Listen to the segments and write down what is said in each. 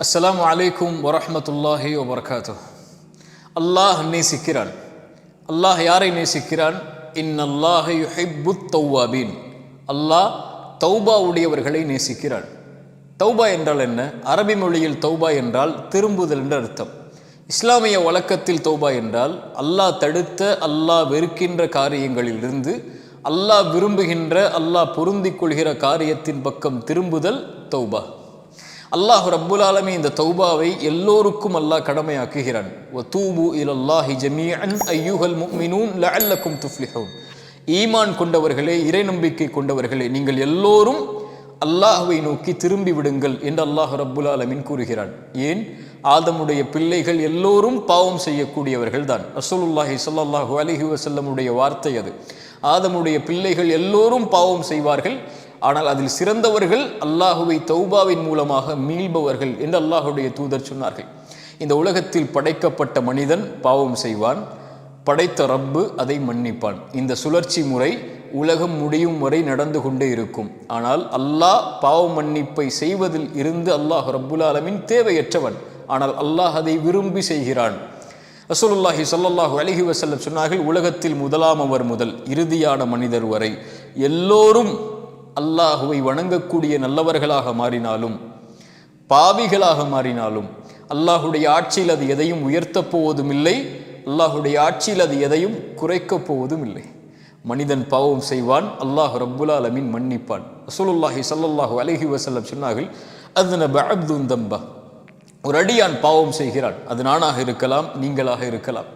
அஸ்லாம் அலைக்கும் வரஹ்மத்துல்லாஹி வபர்காத்து அல்லாஹ் நேசிக்கிறான் அல்லாஹ் யாரை நேசிக்கிறான் இன்னல்லாஹ யுஹிப்பு தௌவாபீன் அல்லாஹ் தௌபா உடையவர்களை நேசிக்கிறான் தௌபா என்றால் என்ன அரபி மொழியில் தௌபா என்றால் திரும்புதல் என்று அர்த்தம் இஸ்லாமிய வழக்கத்தில் தௌபா என்றால் அல்லாஹ் தடுத்த அல்லாஹ் வெறுக்கின்ற காரியங்களிலிருந்து அல்லாஹ் விரும்புகின்ற அல்லாஹ் பொருந்திக் கொள்கிற காரியத்தின் பக்கம் திரும்புதல் தௌபா அல்லாஹ் ரப்புல் ஆலமி இந்த தௌபாவை எல்லோருக்கும் அல்லாஹ் கடமையாக்குகிறான். வதூபு இலல்லாஹி ஜமீஅன் அய்யுஹல் முஃமினூன் லஅல்லக்கும் துஃப்லிஹூன். ஈமான் கொண்டவர்களே இறை நம்பிக்கை கொண்டவர்களே நீங்கள் எல்லோரும் அல்லாஹுவை நோக்கி திரும்பி விடுங்கள் என்று அல்லாஹ் ரப்புல் ஆலமின் கூறுகிறான். ஏன்? ஆதமுடைய பிள்ளைகள் எல்லோரும் பாவம் செய்யக்கூடியவர்கள் தான். ரசூலுல்லாஹி ஸல்லல்லாஹு அலிஹி வசல்லமுடைய வார்த்தை அது. ஆதமுடைய பிள்ளைகள் எல்லோரும் பாவம் செய்வார்கள். ஆனால் அதில் சிறந்தவர்கள் அல்லாஹுவை தௌபாவின் மூலமாக மீள்பவர்கள் என்று அல்லாஹுடைய தூதர் சொன்னார்கள். இந்த உலகத்தில் படைக்கப்பட்ட மனிதன் பாவம் செய்வான் படைத்த ரப்பு அதை மன்னிப்பான். இந்த சுழற்சி முறை உலகம் முடியும் வரை நடந்து கொண்டே இருக்கும். ஆனால் அல்லாஹ் பாவ மன்னிப்பை செய்வதில் இருந்து அல்லாஹ் ரப்புலாலமின் தேவையற்றவன். ஆனால் அல்லாஹ் அதை விரும்பி செய்கிறான். ரசூலுல்லாஹி சொல்லல்லாஹு அலைஹி வசல்லம் சொன்னார்கள் உலகத்தில் முதலாம் அவர் முதல் இறுதியான மனிதர் வரை எல்லோரும் அல்லாஹுவை வணங்கக்கூடிய நல்லவர்களாக மாறினாலும் பாவிகளாக மாறினாலும் அல்லாஹுடைய ஆட்சியில் அது எதையும் உயர்த்தப் போவதும் இல்லை அல்லாஹுடைய ஆட்சியில் அது எதையும் குறைக்கப் போவதும் இல்லை மனிதன் பாவம் செய்வான் அல்லாஹ் ரப்புல் அலமின் மன்னிப்பான். ரசூலுல்லாஹி சல்லாஹு அலஹி வசல்லம் சொன்னார்கள் அது தம்பா. ஒரு அடியான் பாவம் செய்கிறான் அது நானாக இருக்கலாம் நீங்களாக இருக்கலாம்.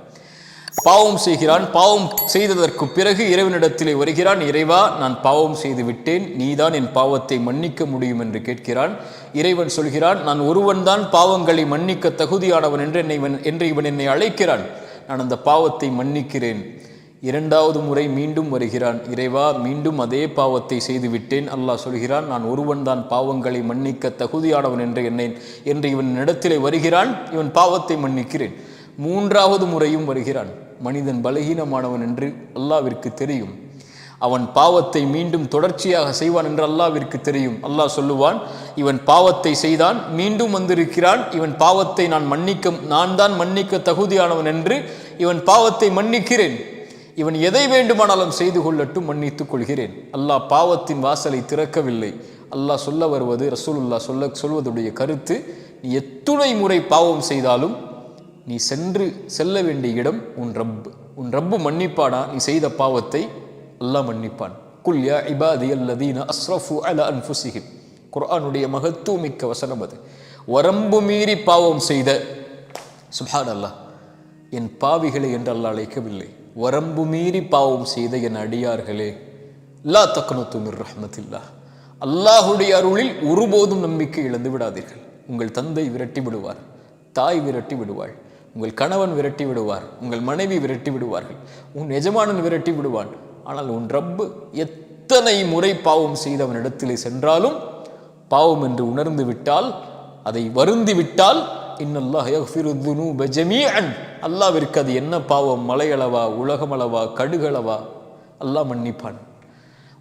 பாவம் செய்கிறான் பாவம் செய்ததற்கு பிறகு இறைவனிடத்திலே வருகிறான் இறைவா நான் பாவம் செய்து விட்டேன் நீதான் என் பாவத்தை மன்னிக்க முடியும் என்று கேட்கிறான். இறைவன் சொல்கிறான் நான் ஒருவன் தான் பாவங்களை மன்னிக்க தகுதியானவன் என்று என்னை என்று இவன் என்னை அழைக்கிறான். நான் அந்த பாவத்தை மன்னிக்கிறேன். இரண்டாவது முறை மீண்டும் வருகிறான் இறைவா மீண்டும் அதே பாவத்தை செய்து விட்டேன் அல்லாஹ் சொல்கிறான் நான் ஒருவன் தான் பாவங்களை மன்னிக்க தகுதியானவன் என்று என்னை என்று இவன் இடத்திலே வருகிறான் இவன் பாவத்தை மன்னிக்கிறேன். மூன்றாவது முறையும் வருகிறான். மனிதன் பலகீனமானவன் என்று அல்லாவிற்கு தெரியும். அவன் பாவத்தை மீண்டும் தொடர்ச்சியாக செய்வான் என்று அல்லாவிற்கு தெரியும். அல்லாஹ் சொல்லுவான் இவன் பாவத்தை செய்தான் மீண்டும் வந்திருக்கிறான். இவன் பாவத்தை நான் மன்னிக்க நான் தான் மன்னிக்க தகுதியானவன் என்று இவன் பாவத்தை மன்னிக்கிறேன். இவன் எதை வேண்டுமானாலும் செய்து கொள்ளட்டும் மன்னித்துக் கொள்கிறேன். அல்லாஹ் பாவத்தின் வாசலை திறக்கவில்லை. அல்லாஹ் சொல்ல வருவது ரசூலுல்லா சொல்ல சொல்வதுடைய கருத்து எத்துணை முறை பாவம் செய்தாலும் நீ சென்று செல்ல வேண்டிய இடம் உன் ரப்பு. உன் ரப்பு மன்னிப்பானா நீ செய்த பாவத்தை அல்லாஹ் மன்னிப்பான். குல் யா இபாதி அல்லதீன அஸ்ரஃபு அல அன்ஃபுசிஹிம் குர்ஆனுடைய மகத்துவமிக்க வசனம் அது. வரம்பு மீறி பாவம் செய்த சுஹான் அல்லாஹ் என் பாவிகளை என்று அல்லாஹ் அழைக்கவில்லை. வரம்பு மீறி பாவம் செய்த என் அடியார்களே லா தக்னத்து மிர் ரஹ்மத்தில்லா அல்லாஹுடைய அருளில் ஒருபோதும் நம்பிக்கை இழந்து விடாதீர்கள். உங்கள் தந்தை விரட்டி விடுவார் தாய் விரட்டி விடுவாள். உங்கள் கணவன் விரட்டி விடுவார் உங்கள் மனைவி விரட்டி விடுவார்கள் உன் எஜமானன் விரட்டி விடுவான். ஆனால் உன் ரப்பு எத்தனை முறை பாவம் செய்தவனிடத்திலே சென்றாலும் பாவம் என்று உணர்ந்து விட்டால் அதை வருந்தி விட்டால் இன்னல்லாஹ் யக்ஃபிரு அது என்ன பாவம்? மலையளவா உலகமளவா கடுகளவா? அல்லாஹ் மன்னிப்பான்.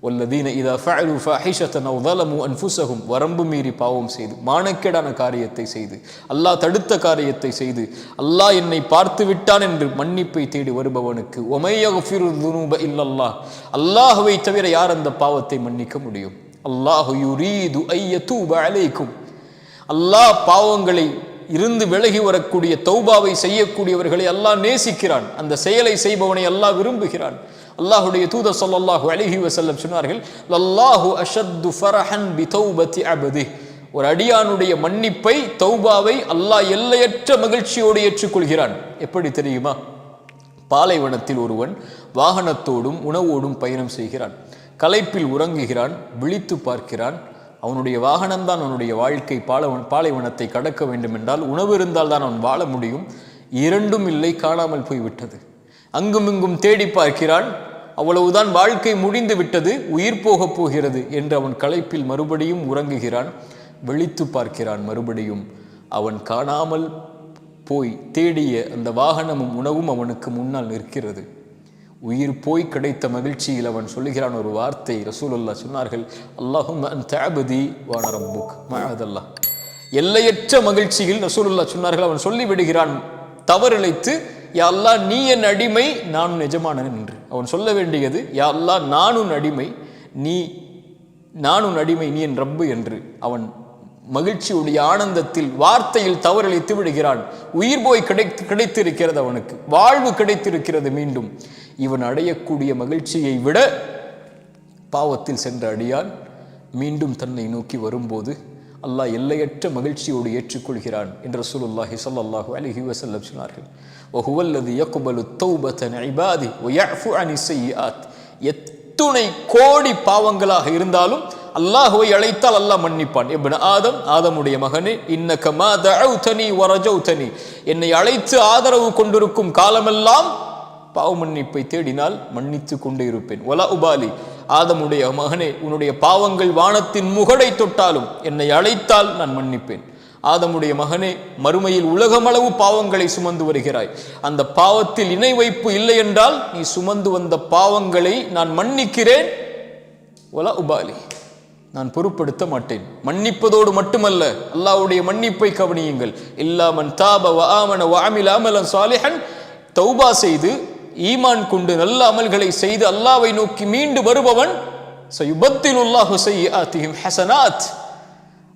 வல்லதீன இதா ஃபஅலு ஃபாஹிஷத்தன் அவ் ظلموا أنفسهم வரம்பு மீறி பாவம் செய்து மானக்கேடான காரியத்தை செய்து அல்லாஹ் தடுத்த காரியத்தை செய்து அல்லாஹ் என்னை பார்த்து விட்டான் என்று மன்னிப்பை தேடி வருபவனுக்கு ஒமை யக்ஃபிரு துனூப இல்லல்லாஹ் அல்லாஹ்வை தவிர யார் அந்த பாவத்தை மன்னிக்க முடியும் அல்லாஹு யுரீது ஐயதூப அலைக்கும் அல்லாஹ் பாவங்களை இருந்து விலகி வரக்கூடிய தௌபாவை செய்யக்கூடியவர்களை அல்லாஹ் நேசிக்கிறான் அந்த செயலை செய்பவனை அல்லாஹ் விரும்புகிறான் அல்லாஹுடைய தூதர் ஸல்லல்லாஹு அலிஹி வசல்லம் சொன்னார்கள் லல்லாஹு அஷத்து ஃபரஹன் பி தௌபத்தி அபதி. ஒரு அடியானுடைய மன்னிப்பை தௌபாவை அல்லாஹ் எல்லையற்ற மகிழ்ச்சியோடு ஏற்றுக்கொள்கிறான். எப்படி தெரியுமா? பாலைவனத்தில் ஒருவன் வாகனத்தோடும் உணவோடும் பயணம் செய்கிறான். களைப்பில் உறங்குகிறான் விழித்து பார்க்கிறான். அவனுடைய வாகனம்தான் அவனுடைய வாழ்க்கை. பாலவன் பாலைவனத்தை கடக்க வேண்டும் என்றால் உணவு இருந்தால் தான் அவன் வாழ முடியும். இரண்டும் இல்லை காணாமல் போய்விட்டது. அங்குமிங்கும் தேடி பார்க்கிறான். அவ்வளவுதான் வாழ்க்கை முடிந்து விட்டது உயிர் போகப் போகிறது என்று அவன் களைப்பில் மறுபடியும் உறங்குகிறான் விழித்து பார்க்கிறான் மறுபடியும். அவன் காணாமல் போய் தேடிய அந்த வாகனமும் உணவும் அவனுக்கு முன்னால் நிற்கிறது. உயிர் போய் கிடைத்த மகிழ்ச்சியில் அவன் சொல்லுகிறான் ஒரு வார்த்தை ரசூலுல்லா சொன்னார்கள் அல்லாஹும் அன் தாபதி வான எல்லையற்ற மகிழ்ச்சியில் ரசூலுல்லா சொன்னார்கள் அவன் சொல்லிவிடுகிறான் தவறிழைத்து யாழ்லா நீ என் அடிமை நானும் எஜமானன் என்று. அவன் சொல்ல வேண்டியது யாழ்லா நானும் அடிமை நீ நானும் அடிமை நீ என் ரப்பு என்று. அவன் மகிழ்ச்சியுடைய ஆனந்தத்தில் வார்த்தையில் தவறளித்து விடுகிறான். உயிர் போய் கிடைத்து கிடைத்திருக்கிறது அவனுக்கு. வாழ்வு கிடைத்திருக்கிறது மீண்டும். இவன் அடையக்கூடிய மகிழ்ச்சியை விட பாவத்தில் சென்ற அடியான் மீண்டும் தன்னை நோக்கி வரும்போது அல்லாஹ் எல்லையற்ற மகிழ்ச்சியோடு ஏற்றுக்கொள்கிறான் என்று ரசூலுல்லாஹி சல்லாஹூ அலிஹி வசல்லம் சொன்னார்கள். ஒஹுவல்லது யக்குபலு தௌபத்தன் ஐபாதி ஒயஃபு அனி செய்யாத் எத்துணை கோடி பாவங்களாக இருந்தாலும் அல்லாஹுவை அழைத்தால் அல்லாஹ் மன்னிப்பான். எப்படின் ஆதம் ஆதமுடைய மகனே இன்னக்க மா தனி வரஜௌதனி என்னை அழைத்து ஆதரவு கொண்டிருக்கும் காலமெல்லாம் பாவ மன்னிப்பை தேடினால் மன்னித்து கொண்டே இருப்பேன். ஒலா உபாலி ஆதமுடைய மகனே உன்னுடைய பாவங்கள் வானத்தின் முகடை தொட்டாலும் என்னை அழைத்தால் நான் மன்னிப்பேன். ஆதமுடைய மகனே மறுமையில் உலகமளவு பாவங்களை சுமந்து வருகிறாய். அந்த பாவத்தில் இணை வைப்பு இல்லை என்றால் நீ சுமந்து வந்த பாவங்களை நான் மன்னிக்கிறேன். ஒலா உபாலி. நான் பொருட்படுத்த மாட்டேன். மன்னிப்பதோடு மட்டுமல்ல அல்லாவுடைய மன்னிப்பை கவனியுங்கள். இல்லாமன் தாப வாமன ஆமன அமலன் சாலிஹன். தௌபா செய்து ஈமான் கொண்டு நல்ல அமல்களை செய்து அல்லாவை நோக்கி மீண்டு வருபவன் சயுபத்திலுல்லாஹு செய்யாத்திஹிம் ஹசனாத்.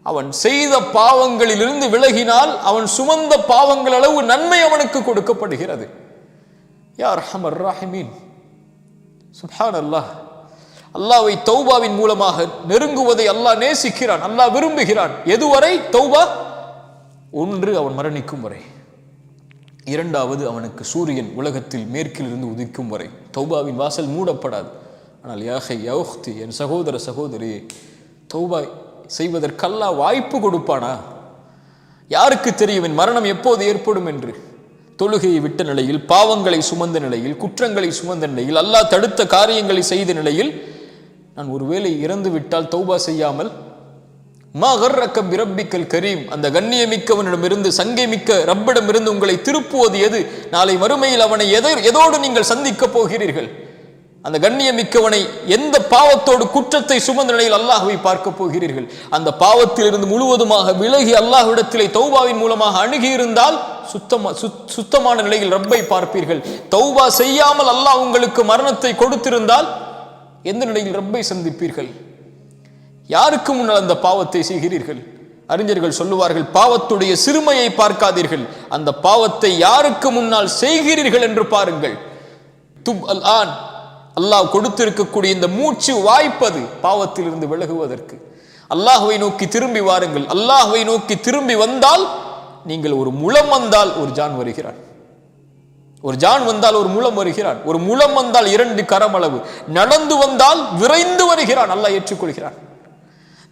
அவன் செய்த பாவங்களிலிருந்து விலகினால் அவன் சுமந்த பாவங்கள் அளவு நன்மை அவனுக்கு கொடுக்கப்படுகிறது. யார் ஹமர் ராஹிமீன். சுஹான் அல்லாஹ் அல்லாவை தௌபாவின் மூலமாக நெருங்குவதை அல்லாஹ் நேசிக்கிறான் அல்லாஹ் விரும்புகிறான். எதுவரை? தௌபா? ஒன்று அவன் மரணிக்கும் வரை. இரண்டாவது அவனுக்கு சூரியன் உலகத்தில் மேற்கிலிருந்து உதிக்கும் வரை. தௌபாவின் வாசல் மூடப்படாது. ஆனால் யாஹை யௌஹ்தி என் சகோதர சகோதரி தௌபா செய்வதற்கல்லா வாய்ப்பு கொடுப்பானா? யாருக்கு தெரியும் என் மரணம் எப்போது ஏற்படும் என்று? தொழுகையை விட்ட நிலையில் பாவங்களை சுமந்த நிலையில் குற்றங்களை சுமந்த நிலையில் அல்லாஹ் தடுத்த காரியங்களை செய்த நிலையில் நான் ஒருவேளை இறந்து விட்டால் தௌபா செய்யாமல் மா கர்ரக்க பிரப்பிக்கல் கரீம். அந்த கண்ணியமிக்கவனிடமிருந்து சங்கை மிக்க ரப்பிடமிருந்து உங்களை திருப்புவது எது? நாளை மறுமையில் அவனை எதை எதோடு நீங்கள் சந்திக்கப் போகிறீர்கள்? அந்த கண்ணியமிக்கவனை எந்த பாவத்தோடு குற்றத்தை சுமந்த நிலையில் அல்லாஹுவை பார்க்க போகிறீர்கள்? அந்த பாவத்திலிருந்து முழுவதுமாக விலகி அல்லாஹ்விடத்திலே தௌபாவின் மூலமாக அணுகியிருந்தால் சுத்தமா சுத்- சுத்தமான நிலையில் ரப்பை பார்ப்பீர்கள். தௌபா செய்யாமல் அல்லாஹ் உங்களுக்கு மரணத்தை கொடுத்திருந்தால் எந்த நிலையில் ரப்பை சந்திப்பீர்கள்? யாருக்கு முன்னால் அந்த பாவத்தை செய்கிறீர்கள்? அறிஞர்கள் சொல்லுவார்கள் பாவத்துடைய சிறுமையை பார்க்காதீர்கள். அந்த பாவத்தை யாருக்கு முன்னால் செய்கிறீர்கள் என்று பாருங்கள். துப் அல் ஆன். அல்லாஹ் கொடுத்திருக்கக்கூடிய இந்த மூச்சு வாய்ப்பது பாவத்திலிருந்து விலகுவதற்கு. அல்லாஹுவை நோக்கி திரும்பி வாருங்கள். அல்லாஹுவை நோக்கி திரும்பி வந்தால் நீங்கள் ஒரு முளம் வந்தால் ஒரு ஜான் வருகிறான். ஒரு ஜான் வந்தால் ஒரு முளம் வருகிறான். ஒரு முளம் வந்தால் இரண்டு கரம் அளவு நடந்து வந்தால் விரைந்து வருகிறான். அல்லாஹ் ஏற்றுக்கொள்கிறான்.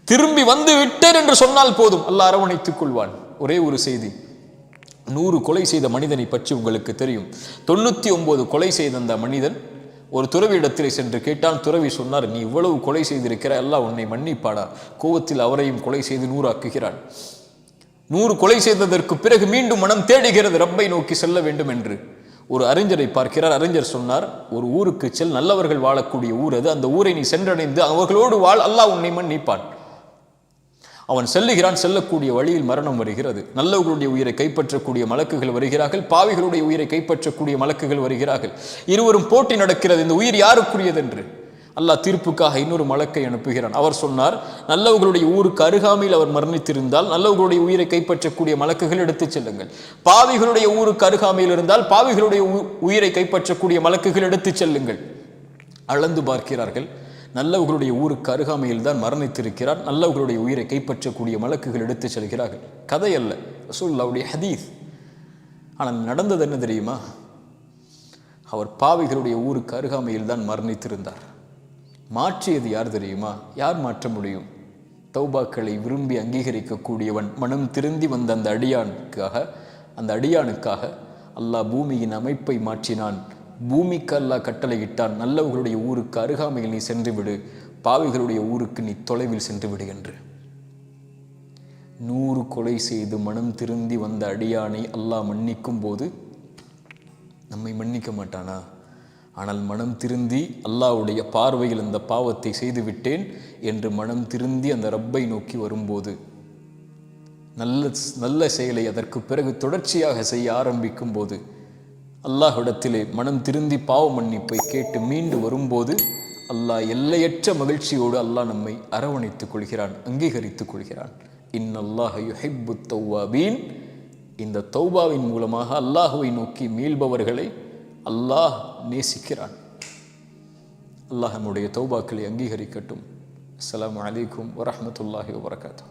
திரும்பி வந்து விட்டேன் என்று சொன்னால் போதும். அல்லாஹ் அரவணைத்துக் கொள்வான். ஒரே ஒரு செய்தி. நூறு கொலை செய்த மனிதனை பற்றி உங்களுக்கு தெரியும். தொண்ணூத்தி ஒன்பது கொலை செய்த அந்த மனிதன் ஒரு துறவியிடத்திலே சென்று கேட்டான் துறவி சொன்னார் நீ இவ்வளவு கொலை செய்திருக்கிற எல்லாம் உன்னை மன்னிப்பாடா கோவத்தில் அவரையும் கொலை செய்து நூறாக்குகிறான். நூறு கொலை செய்ததற்கு பிறகு மீண்டும் மனம் தேடுகிறது ரப்பை நோக்கி செல்ல வேண்டும் என்று. ஒரு அறிஞரை பார்க்கிறார். அறிஞர் சொன்னார் ஒரு ஊருக்கு செல் நல்லவர்கள் வாழக்கூடிய ஊர் அது. அந்த ஊரை நீ சென்றடைந்து அவர்களோடு வாழ் அல்லாஹ் உன்னை மன்னிப்பான். அவன் செல்லுகிறான் செல்லக்கூடிய வழியில் மரணம் வருகிறது. நல்லவர்களுடைய உயிரை கைப்பற்றக்கூடிய மலக்குகள் வருகிறார்கள். பாவிகளுடைய உயிரை கைப்பற்றக்கூடிய மலக்குகள் வருகிறார்கள். இருவரும் போட்டி நடக்கிறது. இந்த உயிர் யாருக்குரியது என்று அல்லாஹ் தீர்ப்புக்காக இன்னொரு மலக்கை அனுப்புகிறான். அவர் சொன்னார் நல்லவர்களுடைய ஊருக்கு அருகாமையில் அவர் மரணித்திருந்தால் நல்லவர்களுடைய உயிரை கைப்பற்றக்கூடிய மலக்குகள் எடுத்துச் செல்லுங்கள். பாவிகளுடைய ஊருக்கு அருகாமையில் இருந்தால் பாவிகளுடைய உ- உயிரை கைப்பற்றக்கூடிய மலக்குகள் எடுத்துச் செல்லுங்கள். அளந்து பார்க்கிறார்கள். நல்லவர்களுடைய ஊருக்கு அருகாமையில் தான் மரணித்திருக்கிறார். நல்லவர்களுடைய உயிரை கைப்பற்றக்கூடிய மலக்குகள் எடுத்து செல்கிறார்கள். கதை அல்ல. ரசூல்லாவுடைய ஹதீஸ். ஆனால் நடந்தது என்ன தெரியுமா? அவர் பாவிகளுடைய ஊருக்கு அருகாமையில் தான் மரணித்திருந்தார். மாற்றியது யார் தெரியுமா? யார் மாற்ற முடியும்? தௌபாக்களை விரும்பி அங்கீகரிக்கக்கூடியவன் மனம் திருந்தி வந்த அந்த அடியானுக்காக அந்த அடியானுக்காக அல்லாஹ் பூமியின் அமைப்பை மாற்றினான். பூமிக்கு அல்லாஹ் கட்டளையிட்டான் நல்லவர்களுடைய ஊருக்கு அருகாமையில் நீ சென்று விடு பாவிகளுடைய ஊருக்கு நீ தொலைவில் சென்று விடு என்று. நூறு கொலை செய்து மனம் திருந்தி வந்த அடியானை அல்லாஹ் மன்னிக்கும் போது நம்மை மன்னிக்க மாட்டானா? ஆனால் மனம் திருந்தி அல்லாவுடைய பார்வையில் அந்த பாவத்தை செய்துவிட்டேன் என்று மனம் திருந்தி அந்த ரப்பை நோக்கி வரும்போது நல்ல நல்ல செயலை அதற்கு பிறகு தொடர்ச்சியாக செய்ய ஆரம்பிக்கும் போது அல்லாஹிடத்திலே மனம் திருந்தி பாவ மன்னிப்பை கேட்டு மீண்டு வரும்போது அல்லாஹ் எல்லையற்ற மகிழ்ச்சியோடு அல்லாஹ் நம்மை அரவணைத்துக் கொள்கிறான் அங்கீகரித்துக் கொள்கிறான். இன்னல்லாஹ யுஹிப்பு தௌவாபீன். இந்த தௌபாவின் மூலமாக அல்லாஹுவை நோக்கி மீள்பவர்களை அல்லாஹ் நேசிக்கிறான். அல்லாஹ் நம்முடைய தௌபாக்களை அங்கீகரிக்கட்டும். அஸ்லாம் அலைக்கும் வரமத்துல்லாஹி வரகாத்தூ